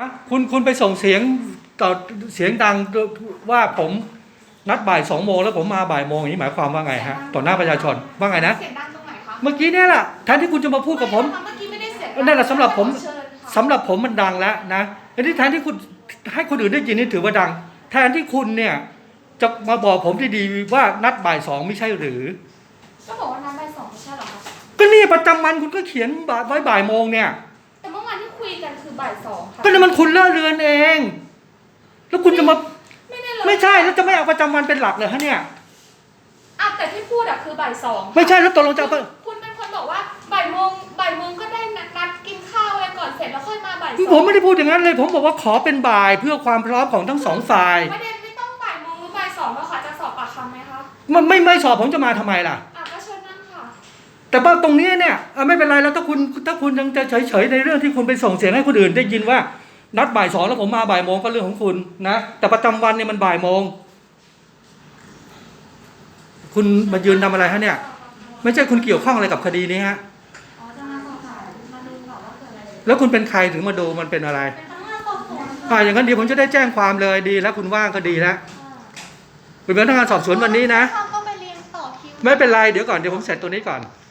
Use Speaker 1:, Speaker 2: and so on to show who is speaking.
Speaker 1: อะคุณคุณไปส่งเสียงต่อเสียงดังว่าผมนัดบ่ายสองโมงแล้วผมมาบ่ายโมงอย่างนี้หมายความว่าไงฮะต่อหน้าประชาชนว่าไงนะ
Speaker 2: เสียงดังตรงไหนคะ
Speaker 1: เมื่อกี้เนี่ยแหละแทนที่คุณจะมาพูดกับผม
Speaker 2: ไค่ะเมื่อกี้ไม่ได้เสียงดัง
Speaker 1: นั่นแหละสำหรับผม
Speaker 2: เชิญค่ะ
Speaker 1: สำหรับผมมันดังแล้วนะอันนี้แทนที่คุณให้คนอื่นได้ยินนี่ถือว่าดัง แทนที่คุณเนี่ยจะมาบอกผมที่ดีๆว่านัดบ่ายสองไม่ใช่หรือ
Speaker 2: ก็บอกว่านัดบ่ายสองไม่ใช่เหรอคะ
Speaker 1: ก็นี่ประจำวันคุณก็เขียนบ่ายไว้บ่ายโมงเนี่ย
Speaker 2: บ่ายสองค่ะ
Speaker 1: ก็นี่มันคุณเลอะเลือนเอง แล้วคุณจะมา
Speaker 2: ไม่ได้เลย
Speaker 1: ไม่ใช่แล้วจะไม่เอาประจำวันเป็นหลักเลยฮะเนี่ย
Speaker 2: อะแต่ที่พูดอะคือบ่ายสองค่ะ
Speaker 1: ไม่ใช่แล้วตกลงจะเอาไป
Speaker 2: คุณเป็นคนบอกว่าบ่ายโมงบ่ายโมงก็ได้นัดนัดกินข้าวอะไรก่อนเสร็จแล้วค่อยมาบ่ายสอง
Speaker 1: ผมไม่ได้พูดอย่างนั้นเลย ผมบอกว่าขอเป็นบ่ายเพื่อความพร้อมของทั้งสองฝ่าย
Speaker 2: ไม่ได้ไม่ต้องบ่ายโมงหรือบ่ายสองแล้วค่ะจะสอบปากคำไหมคะ
Speaker 1: มันไม่ไม่สอบผมจะมาทำไมล่ะ
Speaker 2: อะก็เชิญนั่นค่ะ
Speaker 1: แต่ว่าตรงนี้เนี่ยอะไม่เป็นไรแล้วถ้าคุณถ้าคุณยังจะเฉยๆในเรื่องที่คุณไปส่งเสียงให้คนอื่น ได้ยินว่านัดบ่ายสองแล้วผมมาบ่ายโมงก็เรื่องของคุณนะแต่ประจำวันเนี่ยมันบ่ายโมงคุณมายืนทำอะไรฮะเนี่ย ไม่ใช่คุณเกี่ยวข้องอะไรกับคดีนี้ฮะ
Speaker 2: อ๋อจะมาสอบถามมาดูก่อนว่าเกิดอะไรขึ้น
Speaker 1: แล้วคุณเป็นใครถึงมาดูมันเป็นอะไร
Speaker 2: เป็นพนักงานสอบสวน
Speaker 1: อ่าอย่างนั้นเดี๋ยวผมจะได้แจ้งความเลยดีแล้วคุณว่างก็ดีแล้วเป็นพนักงานสอบสวนวันนี้นะ
Speaker 2: เขาก็ไปเรียนต่อคิว
Speaker 1: ไม่เป็นไรเดี๋ยวก่อนเดี๋ยวผมเสร็จตัวนี้ก่อน
Speaker 2: ค